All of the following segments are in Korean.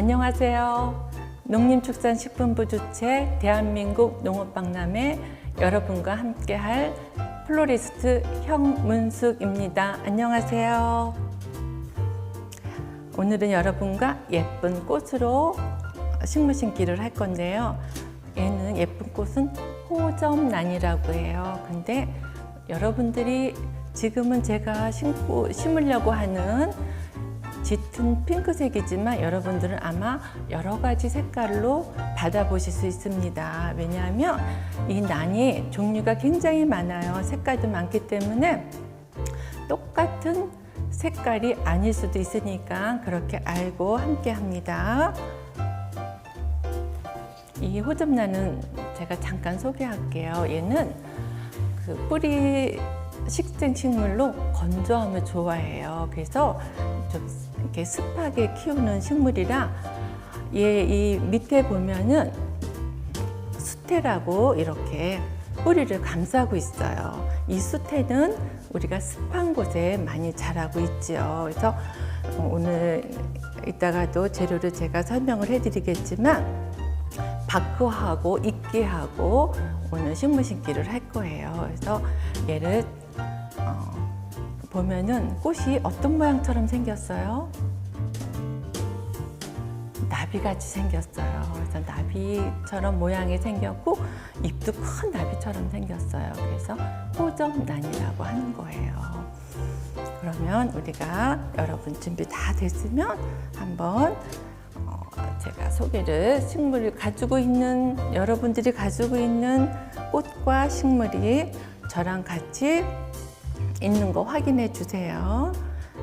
안녕하세요. 농림축산식품부 주최 대한민국 농업박람회 여러분과 함께 할 플로리스트 형문숙입니다. 안녕하세요. 오늘은 여러분과 예쁜 꽃으로 식물 심기를 할 건데요. 얘는 예쁜 꽃은 호접란이라고 해요. 근데 여러분들이 지금은 제가 심고 심으려고 하는 짙은 핑크색이지만 여러분들은 아마 여러 가지 색깔로 받아보실 수 있습니다. 왜냐하면 이 난이 종류가 굉장히 많아요. 색깔도 많기 때문에 똑같은 색깔이 아닐 수도 있으니까 그렇게 알고 함께 합니다. 이 호접란은 제가 잠깐 소개할게요. 얘는 그 뿌리 식생 식물로 건조함을 좋아해요. 그래서 좀 이렇게 습하게 키우는 식물이라 얘 이 밑에 보면은 수태라고 이렇게 뿌리를 감싸고 있어요. 이 수태는 우리가 습한 곳에 많이 자라고 있지요. 그래서 오늘 이따가도 재료를 제가 설명을 해드리겠지만 바크하고 익기하고 오늘 식물 심기를 할 거예요. 그래서 얘를 어, 보면은 꽃이 어떤 모양처럼 생겼어요? 나비같이 생겼어요. 그래서 나비처럼 모양이 생겼고 잎도 큰 나비처럼 생겼어요. 그래서 호접란이라고 하는 거예요. 그러면 우리가 여러분 준비 다 됐으면 한번 어, 제가 소개를 식물을 가지고 있는 여러분들이 가지고 있는 꽃과 식물이 저랑 같이 있는 거 확인해 주세요.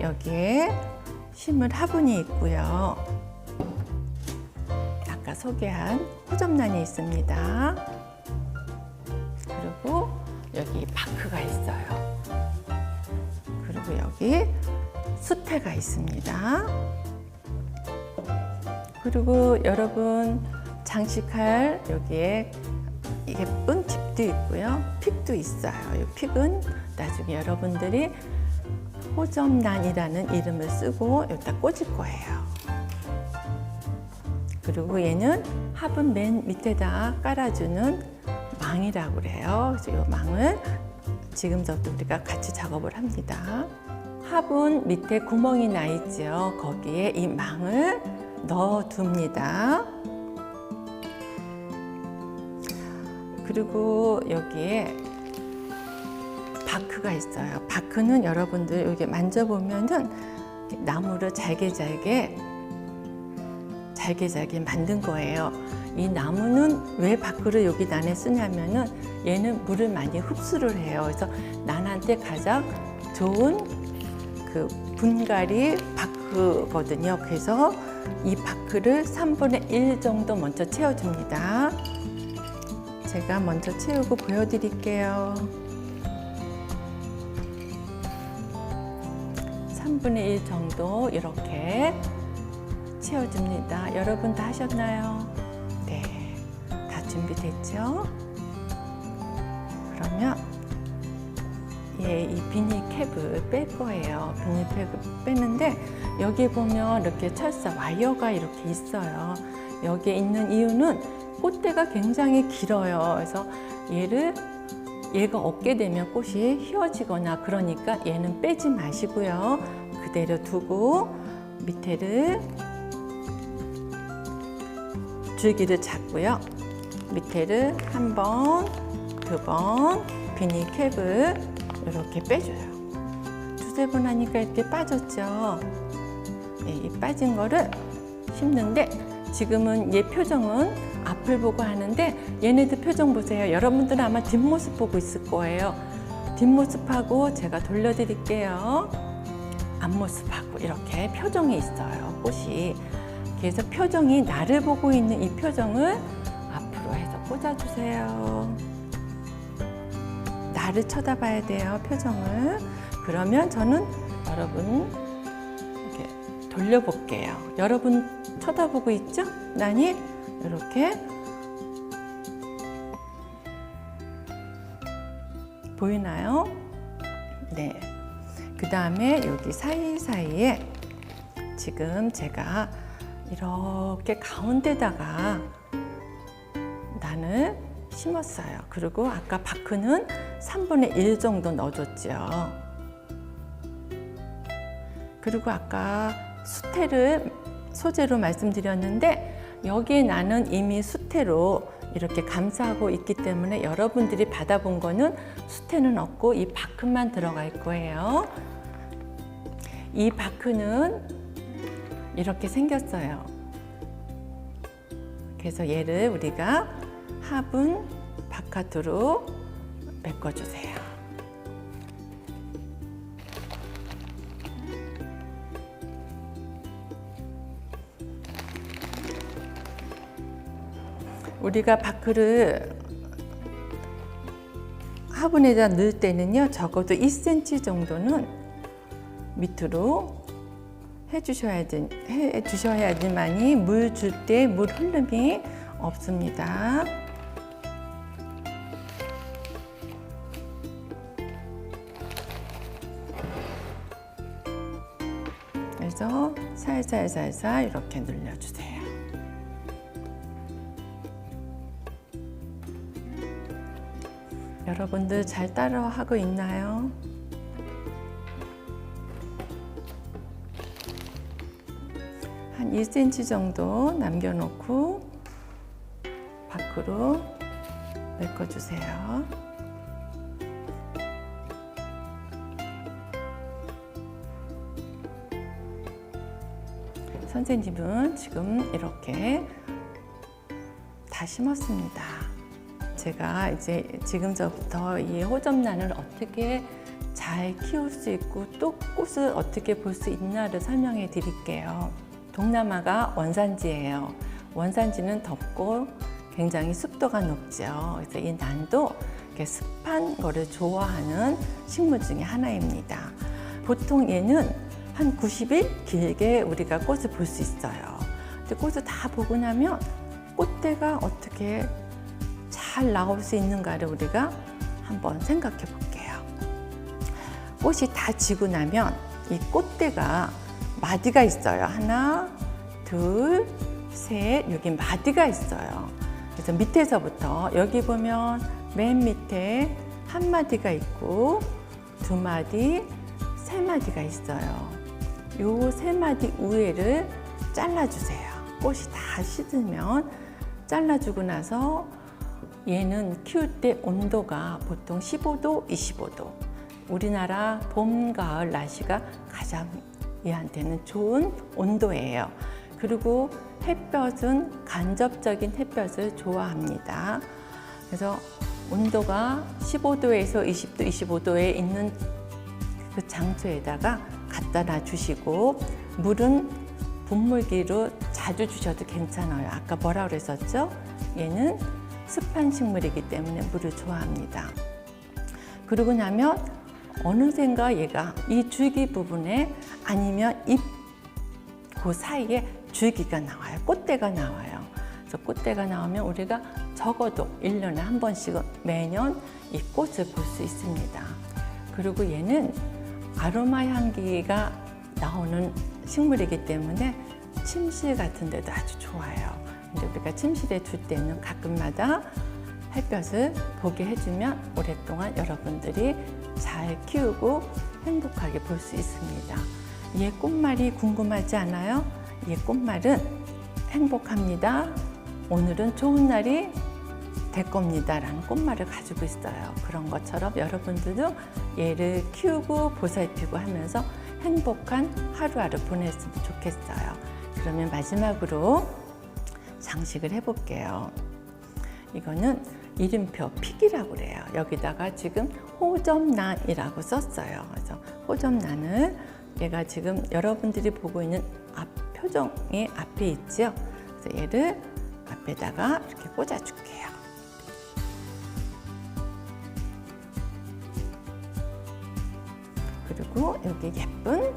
여기에 식물 화분이 있고요. 아까 소개한 호접란이 있습니다. 그리고 여기 바크가 있어요. 그리고 여기 수태가 있습니다. 그리고 여러분 장식할 여기에 예쁜 팁도 있고요. 픽도 있어요. 이 픽은 나중에 여러분들이 호접란이라는 이름을 쓰고 여기다 꽂을 거예요. 그리고 얘는 화분 맨 밑에다 깔아주는 망이라고 그래요. 그래서 이 망을 지금부터 우리가 같이 작업을 합니다. 화분 밑에 구멍이 나 있죠. 거기에 이 망을 넣어 둡니다. 그리고 여기에 바크가 있어요. 바크는 여러분들 여기 만져보면은 나무를 잘게 잘게 잘게 잘게 만든 거예요. 이 나무는 왜 바크를 여기 난에 쓰냐면은 얘는 물을 많이 흡수를 해요. 그래서 난한테 가장 좋은 그 분갈이 바크거든요. 그래서 이 바크를 3분의 1 정도 먼저 채워줍니다. 제가 먼저 채우고 보여드릴게요. 3분의 1 정도 이렇게 채워줍니다. 여러분 다 하셨나요? 네. 다 준비됐죠? 그러면 예, 이 비닐 캡을 뺄 거예요. 비닐 캡을 빼는데 여기 보면 이렇게 철사 와이어가 이렇게 있어요. 여기에 있는 이유는 꽃대가 굉장히 길어요. 그래서 얘를 얘가 없게 되면 꽃이 휘어지거나 그러니까 얘는 빼지 마시고요. 그대로 두고 밑에를 줄기를 잡고요. 밑에를 한 번, 두 번 비닐 캡을 이렇게 빼줘요. 두세 번 하니까 이렇게 빠졌죠. 네, 이 빠진 거를 심는데 지금은 얘 표정은 앞을 보고 하는데 얘네들 표정 보세요. 여러분들은 아마 뒷모습 보고 있을 거예요. 뒷모습하고 제가 돌려드릴게요. 앞모습하고 이렇게 표정이 있어요. 꽃이. 그래서 표정이 나를 보고 있는 이 표정을 앞으로 해서 꽂아주세요. 나를 쳐다봐야 돼요, 표정을. 그러면 저는 여러분 이렇게 돌려볼게요. 여러분 쳐다보고 있죠? 난이 이렇게 보이나요? 네. 그 다음에 여기 사이사이에 지금 제가 이렇게 가운데다가 난을 심었어요. 그리고 아까 바크는 3분의 1 정도 넣어줬죠. 그리고 아까 수태를 소재로 말씀드렸는데 여기에 나는 이미 수태로 이렇게 감싸고 있기 때문에 여러분들이 받아본 거는 수태는 없고 이 바크만 들어갈 거예요. 이 바크는 이렇게 생겼어요. 그래서 얘를 우리가 화분 바깥으로 메꿔주세요. 우리가 바크를 화분에다 넣을 때는요 적어도 2cm 정도는 밑으로 해주셔야 돼, 해주셔야지만이 물 줄 때 물 흐름이 없습니다. 그래서 살살살살 이렇게 눌러주세요. 여러분들 잘 따라하고 있나요? 한 1cm 정도 남겨놓고 밖으로 메꿔주세요. 선생님은 지금 이렇게 다 심었습니다. 제가 이제 지금서부터 이 호접란을 어떻게 잘 키울 수 있고 또 꽃을 어떻게 볼 수 있나를 설명해 드릴게요. 동남아가 원산지예요. 원산지는 덥고 굉장히 습도가 높죠. 그래서 이 난도 습한 거를 좋아하는 식물 중에 하나입니다. 보통 얘는 한 90일 길게 우리가 꽃을 볼 수 있어요. 근데 꽃을 다 보고 나면 꽃대가 어떻게 잘 나올 수 있는가를 우리가 한번 생각해 볼게요. 꽃이 다 지고 나면 이 꽃대가 마디가 있어요. 하나, 둘, 셋, 여기 마디가 있어요. 그래서 밑에서부터 여기 보면 맨 밑에 한 마디가 있고 두 마디, 세 마디가 있어요. 요 세 마디 우회를 잘라주세요. 꽃이 다 시들면 잘라주고 나서 얘는 키울 때 온도가 보통 15도, 25도. 우리나라 봄, 가을 날씨가 가장 얘한테는 좋은 온도예요. 그리고 햇볕은 간접적인 햇볕을 좋아합니다. 그래서 온도가 15도에서 20도, 25도에 있는 그 장소에다가 갖다 놔 주시고 물은 분물기로 자주 주셔도 괜찮아요. 아까 뭐라 그랬었죠? 얘는 습한 식물이기 때문에 물을 좋아합니다. 그러고 나면 어느샌가 얘가 이 줄기 부분에 아니면 잎 그 사이에 줄기가 나와요. 꽃대가 나와요. 그래서 꽃대가 나오면 우리가 적어도 1년에 한 번씩은 매년 이 꽃을 볼 수 있습니다. 그리고 얘는 아로마 향기가 나오는 식물이기 때문에 침실 같은 데도 아주 좋아요. 근데 우리가 침실에 둘 때는 가끔마다 햇볕을 보게 해주면 오랫동안 여러분들이 잘 키우고 행복하게 볼 수 있습니다. 얘 꽃말이 궁금하지 않아요? 얘 꽃말은 행복합니다. 오늘은 좋은 날이 될 겁니다. 라는 꽃말을 가지고 있어요. 그런 것처럼 여러분들도 얘를 키우고 보살피고 하면서 행복한 하루하루 보냈으면 좋겠어요. 그러면 마지막으로 장식을 해볼게요. 이거는 이름표 픽이라고 그래요. 여기다가 지금 호접란이라고 썼어요. 그래서 호접란을 얘가 지금 여러분들이 보고 있는 앞 표정이 앞에 있죠. 그래서 얘를 앞에다가 이렇게 꽂아줄게요. 그리고 여기 예쁜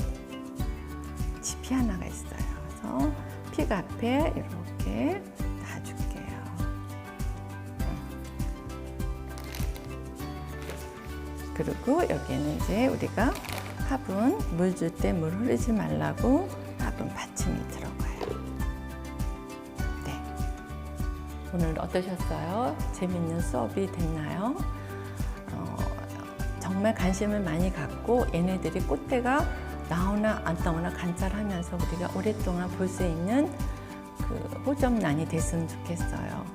지피 하나가 있어요. 그래서 픽 앞에 이렇게 놔줄게요. 그리고 여기는 이제 우리가 화분 물 줄 때 물 흐르지 말라고 화분 받침이 들어가요. 네. 오늘 어떠셨어요? 재밌는 수업이 됐나요? 어, 정말 관심을 많이 갖고 얘네들이 꽃대가 나오나 안 나오나 관찰하면서 우리가 오랫동안 볼 수 있는 그 호접란이 됐으면 좋겠어요.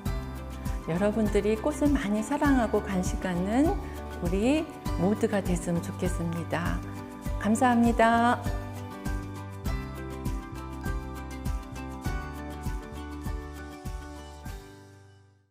여러분들이 꽃을 많이 사랑하고 관심 갖는 우리 모두가 됐으면 좋겠습니다. 감사합니다.